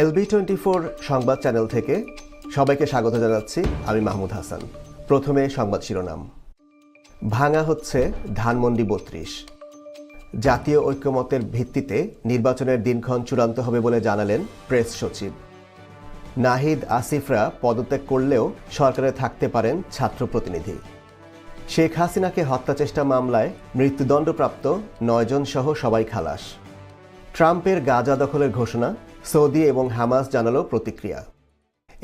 LB twenty four সংবাদ channel থেকে সবাইকে স্বাগত জানাচ্ছি আমি মাহমুদ হাসান। প্রথমে সংবাদ শিরোনাম। ভাঙা হচ্ছে ধানমন্ডি বত্রিশ। জাতীয় ঐক্যমতের ভিত্তিতে নির্বাচনের দিনক্ষণ চূড়ান্ত হবে বলে জানালেন প্রেস সচিব। নাহিদ আসিফরা পদত্যাগ করলেও সরকারে থাকতে পারেন ছাত্র প্রতিনিধি। শেখ হাসিনাকে হত্যাচেষ্টা মামলায় মৃত্যুদণ্ডপ্রাপ্ত নয়জন সহ সবাই খালাস। ট্রাম্পের গাজা দখলের ঘোষণা সৌদি এবং হামাস জানালো প্রতিক্রিয়া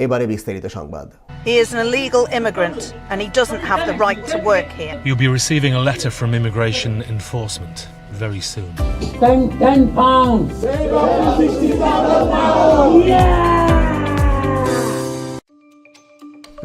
এবারে বিস্তারিত সংবাদ He is an illegal immigrant and he doesn't have the right to work here. You'll be receiving a letter from immigration enforcement very soon. ten, ten pounds.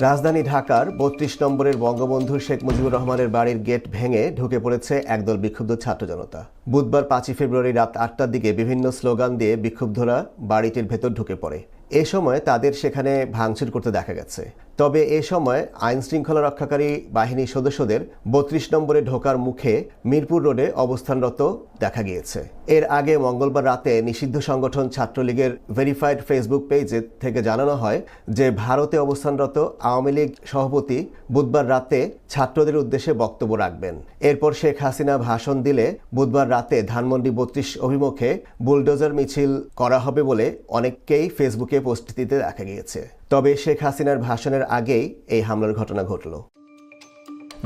রাজধানী ঢাকার বত্রিশ নম্বরের বঙ্গবন্ধু শেখ মুজিবুর রহমানের বাড়ির গেট ভেঙে ঢুকে পড়েছে একদল বিক্ষুব্ধ ছাত্র জনতা বুধবার পাঁচই ফেব্রুয়ারি রাত আটটার দিকে বিভিন্ন স্লোগান দিয়ে বিক্ষুব্ধরা বাড়িটির ভেতর ঢুকে পড়ে। এ সময় তাদের সেখানে ভাঙচুর করতে দেখা গেছে। তবে এ সময় আইন শৃঙ্খলা রক্ষাকারী বাহিনীর সদস্যদের বত্রিশ নম্বরে ঢোকার মুখে মিরপুর রোডে অবস্থানরত দেখা গিয়েছে। এর আগে মঙ্গলবার রাতে নিষিদ্ধ সংগঠন ছাত্রলীগের ভেরিফাইড ফেসবুক পেজে থেকে জানানো হয় যে ভারতে অবস্থানরত আওয়ামী লীগ সভাপতি বুধবার রাতে ছাত্রদের উদ্দেশ্যে বক্তব্য রাখবেন। এরপর শেখ হাসিনা ভাষণ দিলে বুধবার রাতে ধানমন্ডি বত্রিশ অভিমুখে বুলডোজার মিছিল করা হবে বলে অনেককেই ফেসবুকে পোস্ট দিতে দেখা গিয়েছে। তবে শেখ হাসিনার ভাষণের আগেই এই হামলার ঘটনা ঘটল।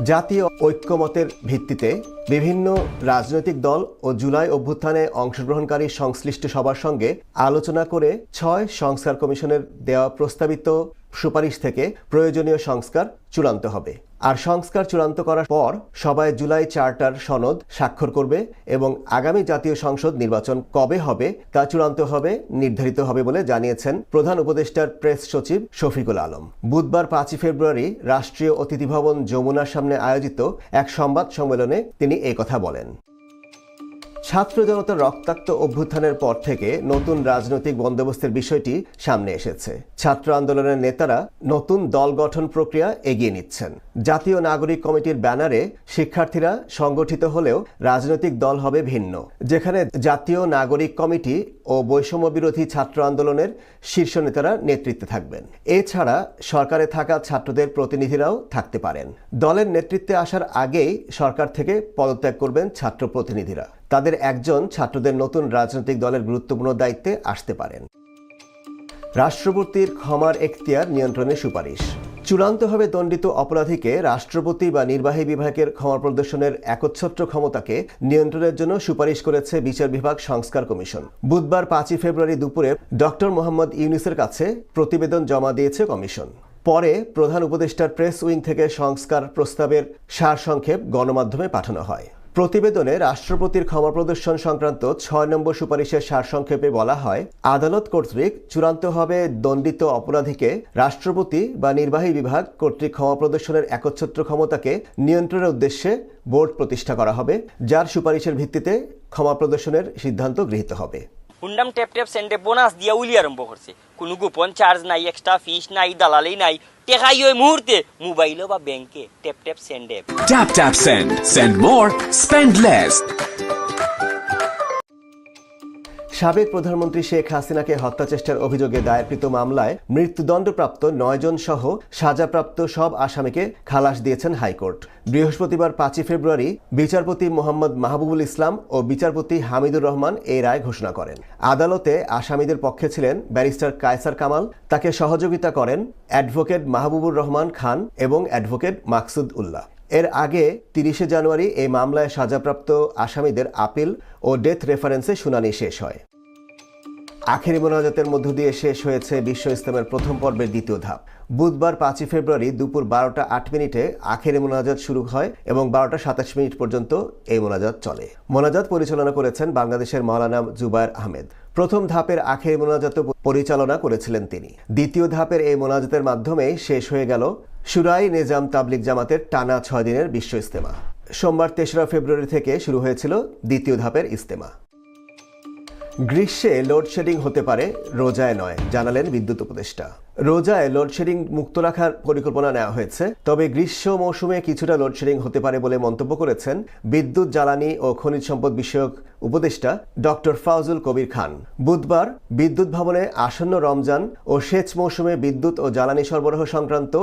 জাতীয় ঐক্যমতের ভিত্তিতে বিভিন্ন রাজনৈতিক দল ও জুলাই অভ্যুত্থানে অংশগ্রহণকারী সংশ্লিষ্ট সবার সঙ্গে আলোচনা করে ছয় সংস্কার কমিশনের দেওয়া প্রস্তাবিত সুপারিশ থেকে প্রয়োজনীয় সংস্কার চূড়ান্ত হবে। আর সংস্কার চূড়ান্ত করার পর সবাই জুলাই চার্টার সনদ স্বাক্ষর করবে এবং আগামী জাতীয় সংসদ নির্বাচন কবে হবে তা চূড়ান্ত হবে, নির্ধারিত হবে বলে জানিয়েছেন প্রধান উপদেষ্টার প্রেস সচিব শফিকুল আলম। বুধবার পাঁচই ফেব্রুয়ারি রাষ্ট্রীয় অতিথি ভবন যমুনার সামনে আয়োজিত এক সংবাদ সম্মেলনে তিনি কথা বলেন। ছাত্র জনতার রক্তাক্ত অভ্যুত্থানের পর থেকে নতুন রাজনৈতিক বন্দোবস্তের বিষয়টি সামনে এসেছে। ছাত্র আন্দোলনের নেতারা নতুন দল গঠন প্রক্রিয়া এগিয়ে নিচ্ছেন। জাতীয় নাগরিক কমিটির ব্যানারে শিক্ষার্থীরা সংগঠিত হলেও রাজনৈতিক দল হবে ভিন্ন, যেখানে জাতীয় নাগরিক কমিটি ও বৈষম্য বিরোধী ছাত্র আন্দোলনের শীর্ষ নেতারা নেতৃত্বে থাকবেন। এছাড়া সরকারে থাকা ছাত্রদের প্রতিনিধিরাও থাকতে পারেন। দলের নেতৃত্বে আসার আগেই সরকার থেকে পদত্যাগ করবেন ছাত্র প্রতিনিধিরা। তাদের একজন ছাত্রদের নতুন রাজনৈতিক দলের গুরুত্বপূর্ণ দায়িত্বে আসতে পারেন। রাষ্ট্রপতির ক্ষমার এখতিয়ার নিয়ন্ত্রণের সুপারিশ। চূড়ান্তভাবে দণ্ডিত অপরাধীকে রাষ্ট্রপতি বা নির্বাহী বিভাগের ক্ষমা প্রদর্শনের একচ্ছত্র ক্ষমতাকে নিয়ন্ত্রণের জন্য সুপারিশ করেছে বিচার বিভাগ সংস্কার কমিশন। বুধবার পাঁচই ফেব্রুয়ারি দুপুরে ডক্টর মোহাম্মদ ইউনিসের কাছে প্রতিবেদন জমা দিয়েছে কমিশন। পরে প্রধান উপদেষ্টার প্রেস উইং থেকে সংস্কার প্রস্তাবের সারসংক্ষেপ গণমাধ্যমে পাঠানো হয়। প্রতিবেদনে রাষ্ট্রপতির ক্ষমা প্রদর্শন সংক্রান্ত ছয় নম্বর সুপারিশের সারসংক্ষেপে বলা হয়, আদালত কর্তৃক চূড়ান্তভাবে দণ্ডিত অপরাধীকে রাষ্ট্রপতি বা নির্বাহী বিভাগ কর্তৃক ক্ষমা প্রদর্শনের একচ্ছত্র ক্ষমতাকে নিয়ন্ত্রণের উদ্দেশ্যে বোর্ড প্রতিষ্ঠা করা হবে, যার সুপারিশের ভিত্তিতে ক্ষমা প্রদর্শনের সিদ্ধান্ত গৃহীত হবে। হুন্ডাম টেপ টেপ সেন্টে বোনাস দিয়া উলি আরম্ভ করছে। কোনো গোপন চার্জ নাই এক্সট্রা ফিস নাই, দালালি নাই। টেকাই ওই মুহূর্তে বা ব্যাংকে tap tap সেন্ডে। Tap tap send send more spend less. সাবেক প্রধানমন্ত্রী শেখ হাসিনাকে হত্যা চেষ্টার অভিযোগে দায়েরকৃত মামলায় মৃত্যুদণ্ডপ্রাপ্ত নয়জন সহ সাজাপ্রাপ্ত সব আসামিকে খালাস দিয়েছেন হাইকোর্ট। বৃহস্পতিবার পাঁচই ফেব্রুয়ারি বিচারপতি মোহাম্মদ মাহবুবুল ইসলাম ও বিচারপতি হামিদুর রহমান এই রায় ঘোষণা করেন। আদালতে আসামিদের পক্ষে ছিলেন ব্যারিস্টার কায়সার কামাল, তাকে সহযোগিতা করেন অ্যাডভোকেট মাহবুবুর রহমান খান এবং অ্যাডভোকেট মাকসুদ উল্লাহ। এর আগে তিরিশে জানুয়ারি এই মামলায় সাজাপ্রাপ্ত আসামিদের আপিল ও ডেথ রেফারেন্সে শুনানি শেষ হয়। আখেরি মোনাজাতের মধ্য দিয়ে শেষ হয়েছে বিশ্ব ইসলামের প্রথম পর্বের দ্বিতীয় ধাপ। বুধবার পাঁচই ফেব্রুয়ারি দুপুর বারোটা আট মিনিটে আখেরি মোনাজাত শুরু হয় এবং বারোটা সাতাশ মিনিট পর্যন্ত এই মোনাজাত চলে। মোনাজাত পরিচালনা করেছেন বাংলাদেশের মাওলানা জুবায়ের আহমেদ। প্রথম ধাপের আখেরি মোনাজাত পরিচালনা করেছিলেন তিনি। দ্বিতীয় ধাপের এই মোনাজাতের মাধ্যমে শেষ হয়ে গেল সুরাই নিজাম তাবলিক জামাতের টানা ছয় দিনের বিশ্ব ইস্তেমা সোমবার তেসরা ফেব্রুয়ারি থেকে শুরু হয়েছিল দ্বিতীয় ধাপের ইস্তেমা গ্রীষ্মে লোডশেডিং হতে পারে, রোজায় নয়, জানালেন বিদ্যুৎ উপদেষ্টা। রোজায় লোডশেডিং মুক্ত রাখার পরিকল্পনা নেওয়া হয়েছে, তবে গ্রীষ্ম মৌসুমে কিছুটা লোডশেডিং হতে পারে বলে মন্তব্য করেছেন বিদ্যুৎ, জ্বালানি ও খনিজ সম্পদ বিষয়ক উপদেষ্টা ডক্টর ফাউজুল কবির খান। বুধবার বিদ্যুৎ ভবনে আসন্ন রমজান ও সেচ মৌসুমে বিদ্যুৎ ও জ্বালানি সরবরাহ সংক্রান্ত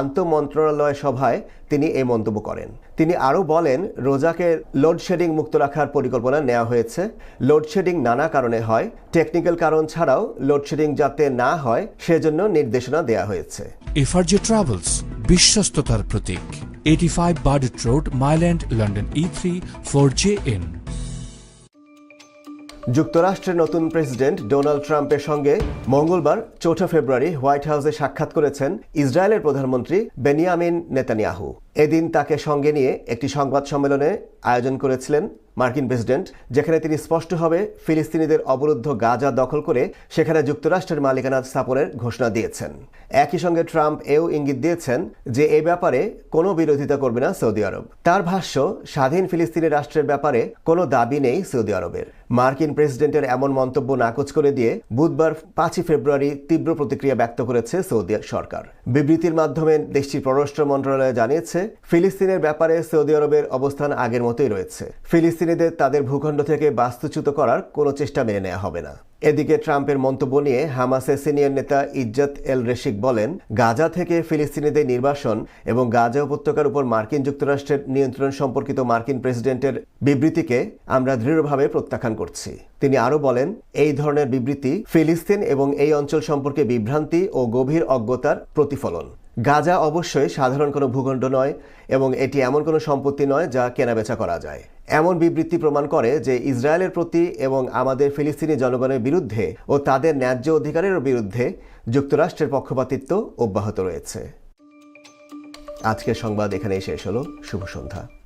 আন্তঃমন্ত্রণালয় সভায় তিনি এই মন্তব্য করেন। তিনি আরও বলেন, রোজাকে লোডশেডিং মুক্ত রাখার পরিকল্পনা নেওয়া হয়েছে। লোডশেডিং নানা কারণে হয়, টেকনিক্যাল কারণ ছাড়াও লোডশেডিং যাতে না হয়, সেজন্য নির্দেশনা দেওয়া হয়েছে। এফআরজে ট্রাভেলস, বিশ্বস্ততার প্রতীক। Eighty five Burdett Road, Mile End, London E three four J N যুক্তরাষ্ট্রের নতুন প্রেসিডেন্ট ডোনাল্ড ট্রাম্পের সঙ্গে মঙ্গলবার চৌঠা ফেব্রুয়ারি হোয়াইট হাউসে সাক্ষাৎ করেছেন ইসরায়েলের প্রধানমন্ত্রী বেনিয়ামিন নেতানিয়াহু। এদিন তাকে সঙ্গে নিয়ে একটি সংবাদ সম্মেলনে আয়োজন করেছিলেন মার্কিন প্রেসিডেন্ট, যেখানে তিনি স্পষ্টভাবে ফিলিস্তিনিদের অবরুদ্ধ গাজা দখল করে সেখানে যুক্তরাষ্ট্রের মালিকানা স্থাপনের ঘোষণা দিয়েছেন। একই সঙ্গে ট্রাম্প এও ইঙ্গিত দিয়েছেন যে এ ব্যাপারে কোনো বিরোধিতা করবে না সৌদি আরব। তার ভাষ্য, স্বাধীন ফিলিস্তিনি রাষ্ট্রের ব্যাপারে কোনো দাবি নেই সৌদি আরবের। মার্কিন প্রেসিডেন্টের এমন মন্তব্য নাকচ করে দিয়ে বুধবার পাঁচই ফেব্রুয়ারি তীব্র প্রতিক্রিয়া ব্যক্ত করেছে সৌদি সরকার। বিবৃতির মাধ্যমে দেশটির পররাষ্ট্র মন্ত্রণালয় জানিয়েছে, ফিলিস্তিনের ব্যাপারে সৌদি আরবের অবস্থান আগের মতোই রয়েছে। ফিলিস্তিনিদের তাদের ভূখণ্ড থেকে বাস্তুচ্যুত করার কোনো চেষ্টা মেনে নেওয়া হবে না। এদিকে ট্রাম্পের মন্তব্য নিয়ে হামাসের সিনিয়র নেতা ইজ্জত এল রেশিক বলেন, গাজা থেকে ফিলিস্তিনিদের নির্বাসন এবং গাজা উপত্যকার উপর মার্কিন যুক্তরাষ্ট্রের নিয়ন্ত্রণ সম্পর্কিত মার্কিন প্রেসিডেন্টের বিবৃতিকে আমরা দৃঢ়ভাবে প্রত্যাখ্যান করছি। তিনি আরও বলেন, এই ধরনের বিবৃতি ফিলিস্তিন এবং এই অঞ্চল সম্পর্কে বিভ্রান্তি ও গভীর অজ্ঞতার প্রতিফলন। গাজা অবশ্যই সাধারণ কোনো ভূখণ্ড নয় এবং এটি এমন কোনো সম্পত্তি নয় যা কেনাবেচা করা যায়। এমন বিবৃতি প্রমাণ করে যে ইসরায়েলের প্রতি এবং আমাদের ফিলিস্তিনি জনগণের বিরুদ্ধে ও তাদের ন্যায্য অধিকারের বিরুদ্ধে যুক্তরাষ্ট্রের পক্ষপাতিত্ব অব্যাহত রয়েছে। আজকের সংবাদ এখানেই শেষ হলো। শুভ সন্ধ্যা।